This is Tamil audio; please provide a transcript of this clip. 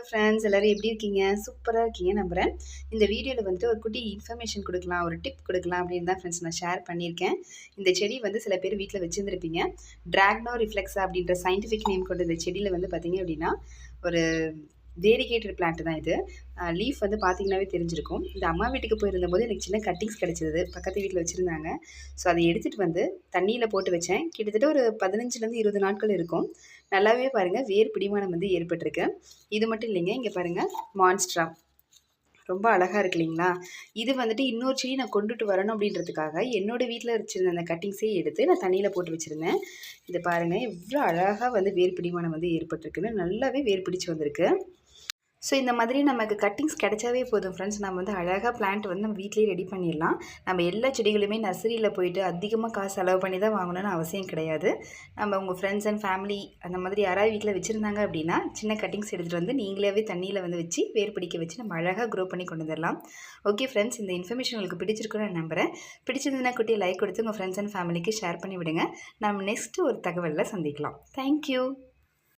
ஹலோ ஃப்ரெண்ட்ஸ் எல்லோரும் எப்படி இருக்கீங்க? சூப்பராக இருக்கீங்க நம்புகிறேன் இந்த வீடியோவில் வந்துட்டு ஒரு குட்டி இன்ஃபர்மேஷன் கொடுக்கலாம் ஒரு டிப் கொடுக்கலாம் அப்படின்னு தான் ஃப்ரெண்ட்ஸ் நான் ஷேர் பண்ணியிருக்கேன். இந்த செடி வந்து சில பேர் வீட்டில் வச்சுருந்துருப்பீங்க. ட்ராக்னோ ரிஃப்ளெக்ஸா அப்படின்ற சயின்டிஃபிக் நேம் கொண்ட இந்த செடியில் வந்து பார்த்தீங்க அப்படின்னா ஒரு வேரிகேட்டட் பிளான்ட் தான் இது. லீஃப் வந்து பார்த்தீங்கன்னாவே தெரிஞ்சிருக்கும். இந்த அம்மா வீட்டுக்கு போயிருந்தபோது எனக்கு சின்ன கட்டிங்ஸ் கிடச்சிது பக்கத்து வீட்டில் வச்சுருந்தாங்க. ஸோ அதை எடுத்துகிட்டு வந்து தண்ணியில் போட்டு வச்சேன். கிட்டத்தட்ட ஒரு பதினஞ்சுலேருந்து இருபது நாட்கள் இருக்கும். நல்லாவே பாருங்கள் வேர் பிடிமானம் வந்து ஏற்பட்டிருக்கு. இது மட்டும் இல்லைங்க இங்கே பாருங்கள் மான்ஸ்ட்ரா ரொம்ப அழகாக இருக்கு இல்லைங்களா? இது வந்துட்டு இன்னொரு செடி நான் கொண்டுட்டு வரணும் அப்படின்றதுக்காக என்னோடய வீட்டில் வச்சுருந்த அந்த கட்டிங்ஸே எடுத்து நான் தண்ணியில் போட்டு வச்சுருந்தேன். இதை பாருங்கள் எவ்வளோ அழகாக வந்து வேர் பிடிமானம் வந்து ஏற்பட்டிருக்குன்னு நல்லாவே வேர் பிடிச்சி வந்திருக்கு. ஸோ இந்த மாதிரி நமக்கு கட்டிங்ஸ் கிடைச்சாவே போதும் ஃப்ரெண்ட்ஸ் நம்ம வந்து அழகாக பிளான்ட் வந்து நம்ம வீட்லேயே ரெடி பண்ணிடலாம். நம்ம எல்லா செடிகளுமே நர்சரியில் போயிட்டு அதிகமாக காசு செலவு பண்ணி தான் வாங்கணும்னு அவசியம் கிடையாது. நம்ம உங்கள் ஃப்ரெண்ட்ஸ் அண்ட் ஃபேமிலி அந்த மாதிரி யாராவது வீட்டில் வச்சுருந்தாங்க அப்படின்னா சின்ன கட்டிங்ஸ் எடுத்துகிட்டு வந்து நீங்களாவே தண்ணியில் வந்து வச்சு வேர் பிடிக்க வச்சு நம்ம அழகாக க்ரோ பண்ணி கொண்டு வந்துடலாம். ஓகே ஃப்ரெண்ட்ஸ் இந்த இன்ஃபர்மேஷன் உங்களுக்கு பிடிச்சிருக்குன்னு நான் நம்புகிறேன் பிடிச்சிருந்ததுன்னா குட்டியை லைக் கொடுத்து உங்கள் ஃப்ரெண்ட்ஸ் அண்ட் ஃபேமிலிக்கு ஷேர் பண்ணி விடுங்க. நம்ம நெக்ஸ்ட்டு ஒரு தகவலில் சந்திக்கலாம். தேங்க்யூ